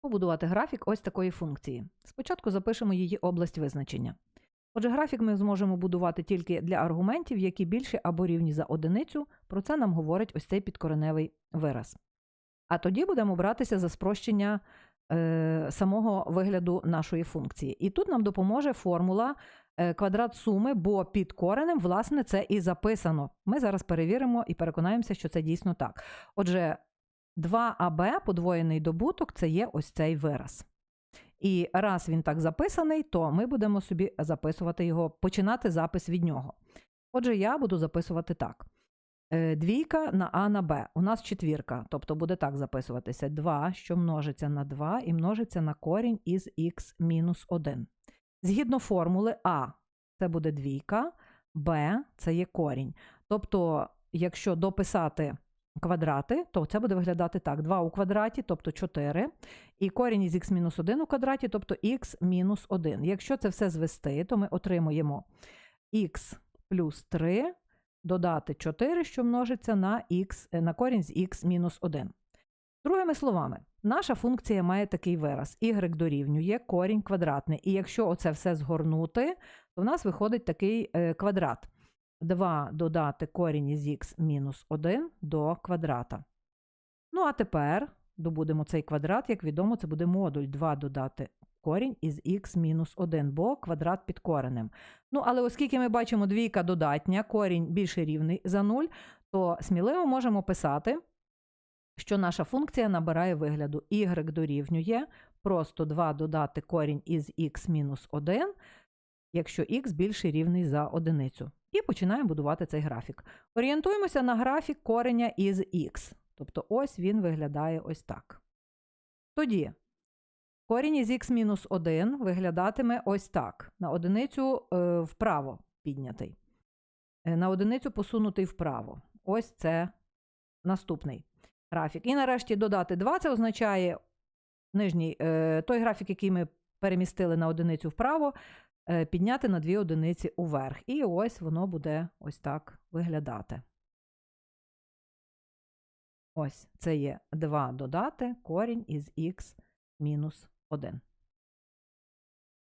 Побудувати графік ось такої функції. Спочатку запишемо її область визначення. Отже, графік ми зможемо будувати тільки для аргументів, які більші або рівні за одиницю. Про це нам говорить ось цей підкореневий вираз. А тоді будемо братися за спрощення е, самого вигляду нашої функції. І тут нам допоможе формула е, квадрат суми, бо під коренем, власне, це і записано. Ми зараз перевіримо і переконаємося, що це дійсно так. Отже, 2АБ подвоєний добуток це є ось цей вираз. І раз він так записаний, то ми будемо собі записувати його, починати запис від нього. Отже, я буду записувати так. Е, Двійка на А на Б. У нас четвірка, тобто буде так записуватися 2, що множиться на 2 і множиться на корінь із х мінус 1. Згідно формули А, це буде двійка, Б це є корінь. Тобто, якщо дописати квадрати, то це буде виглядати так: 2 у квадраті, тобто 4, і корінь із х мінус 1 у квадраті, тобто х мінус 1. Якщо це все звести, то ми отримуємо х плюс 3 додати 4, що множиться на, х, на корінь з х мінус 1. Другими словами, наша функція має такий вираз: y дорівнює корінь квадратний. І якщо оце все згорнути, то в нас виходить такий е, квадрат. 2 додати корінь із х мінус 1 до квадрата. Ну, а тепер добудемо цей квадрат, як відомо, це буде модуль 2 додати корінь із х мінус 1, бо квадрат під коренем. Ну, але оскільки ми бачимо двійка додатня, корінь більше рівний за 0, то сміливо можемо писати, що наша функція набирає вигляду y дорівнює просто 2 додати корінь із х мінус 1, якщо х більше рівний за одиницю. І починаємо будувати цей графік. Орієнтуємося на графік кореня із х. Тобто ось він виглядає ось так. Тоді корінь із х мінус 1 виглядатиме ось так. На одиницю е, вправо піднятий. Е, на одиницю посунутий вправо. Ось це наступний графік. І нарешті додати 2 це означає нижній е, той графік, який ми перемістили на одиницю вправо, підняти на дві одиниці уверх. І ось воно буде ось так виглядати. Ось це є 2 додати корінь із х мінус 1.